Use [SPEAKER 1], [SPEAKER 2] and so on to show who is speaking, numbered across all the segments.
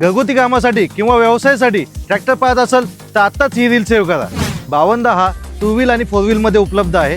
[SPEAKER 1] घरगुती कामासाठी किंवा व्यवसायासाठी ट्रॅक्टर पाहत असेल तर आत्ताच ही रील सेव्ह करा. बावन्न हा टू व्हील आणि फोर व्हीलमध्ये उपलब्ध आहे.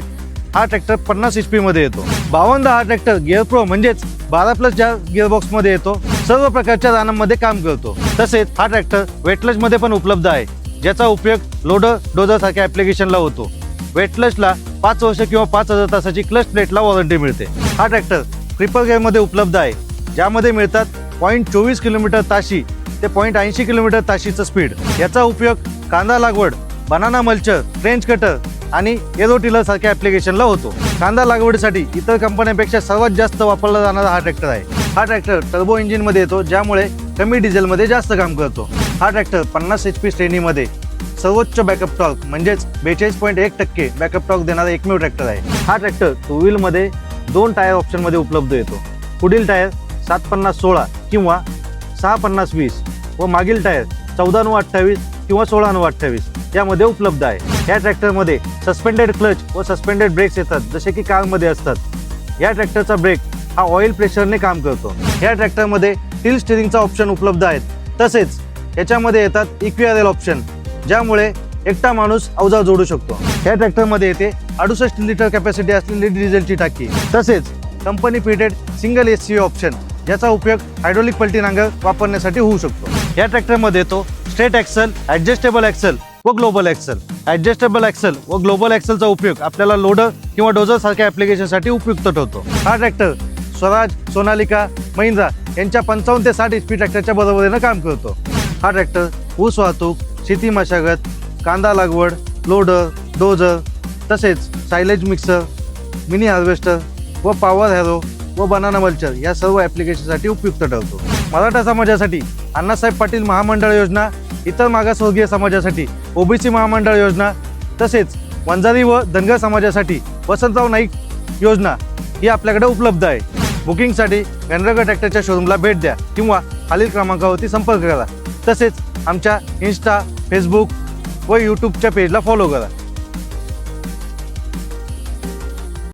[SPEAKER 1] हा ट्रॅक्टर पन्नास एच मध्ये येतो. बावन्न हा ट्रॅक्टर गिअर प्रो म्हणजेच बारा प्लस ज्या गिअरबॉक्समध्ये येतो सर्व प्रकारच्या रानांमध्ये काम करतो. तसेच हा ट्रॅक्टर वेटलसमध्ये पण उपलब्ध आहे ज्याचा उपयोग लोडर डोजर सारख्या ॲप्लिकेशनला होतो. वेटलसला पाच वर्ष किंवा पाच हजार तासाची क्लच प्लेटला वॉरंटी मिळते. हा ट्रॅक्टर ट्रिपल गेअरमध्ये उपलब्ध आहे. ज्यामध्ये मिळतात पॉईंट चोवीस किलोमीटर ताशी ते पॉईंट ऐंशी किलोमीटर ताशीचं स्पीड याचा उपयोग कांदा लागवड बनाना मल्चर फ्रेंच कटर आणि एरोटिलर सारख्या ॲप्लिकेशनला होतो. कांदा लागवडीसाठी इतर कंपन्यांपेक्षा सर्वात जास्त वापरला जाणारा हा ट्रॅक्टर आहे. हा ट्रॅक्टर टर्बो इंजिनमध्ये येतो ज्यामुळे कमी डिझेलमध्ये जास्त काम करतो. हा ट्रॅक्टर पन्नास एच पी श्रेणीमध्ये सर्वोच्च बॅकअप टॉर्क म्हणजेच बेचाळीस पॉईंट एक टक्के बॅकअप टॉर्क देणारा एकमेव ट्रॅक्टर आहे. हा ट्रॅक्टर टू व्हीलमध्ये दोन टायर ऑप्शनमध्ये उपलब्ध येतो. पुढील टायर सात पन्नास सोळा किंवा सहा पन्नास वीस व मागील टायर चौदा नऊ अठ्ठावीस किंवा सोळा नऊ अठ्ठावीस यामध्ये उपलब्ध आहे. या ट्रॅक्टरमध्ये सस्पेंडेड क्लच व सस्पेंडेड ब्रेक्स येतात जसे की कारमध्ये असतात. या ट्रॅक्टरचा ब्रेक हा ऑइल प्रेशरने काम करतो. या ट्रॅक्टरमध्ये टील स्टिरिंगचा ऑप्शन उपलब्ध आहेत. तसेच याच्यामध्ये येतात इक्विआरएल ऑप्शन ज्यामुळे एकटा माणूस अवजार जोडू शकतो. या ट्रॅक्टरमध्ये येते अडुसष्ट लिटर कॅपॅसिटी असलेली डिझेलची टाकी. तसेच company fitted single S C option याचा उपयोग हायड्रोलिक पलटी नांगर वापरण्यासाठी होऊ शकतो. या ट्रॅक्टरमध्ये तो स्ट्रेट ॲक्सल ॲडजस्टेबल ॲक्सल व ग्लोबल ॲक्सल ॲडजस्टेबल ॲक्सल व ग्लोबल ॲक्सलचा उपयोग आपल्याला लोडर किंवा डोजर सारख्या ॲप्लिकेशनसाठी उपयुक्त ठरतो. हा ट्रॅक्टर स्वराज सोनालिका महिंद्रा यांच्या पंचावन्न ते साठ एच पी ट्रॅक्टरच्या बरोबरीनं काम करतो. हा ट्रॅक्टर ऊस वाहतूक शेती मशागत कांदा लागवड लोडर डोजर तसेच सायलेज मिक्सर मिनी हार्वेस्टर व पॉवर हॅरो व बनाना मल्चर या सर्व ॲप्लिकेशनसाठी उपयुक्त ठरतो. मराठा समाजासाठी अण्णासाहेब पाटील महामंडळ योजना इतर मागासवर्गीय समाजासाठी ओबीसी महामंडळ योजना तसेच वंजारी व धनगर समाजासाठी वसंतराव नाईक योजना ही आपल्याकडे उपलब्ध आहे. बुकिंगसाठी गणरगर ट्रॅक्टरच्या शोरूमला भेट द्या किंवा खालील क्रमांकावरती संपर्क करा. तसेच आमच्या इन्स्टा फेसबुक व यूट्यूबच्या पेजला फॉलो करा.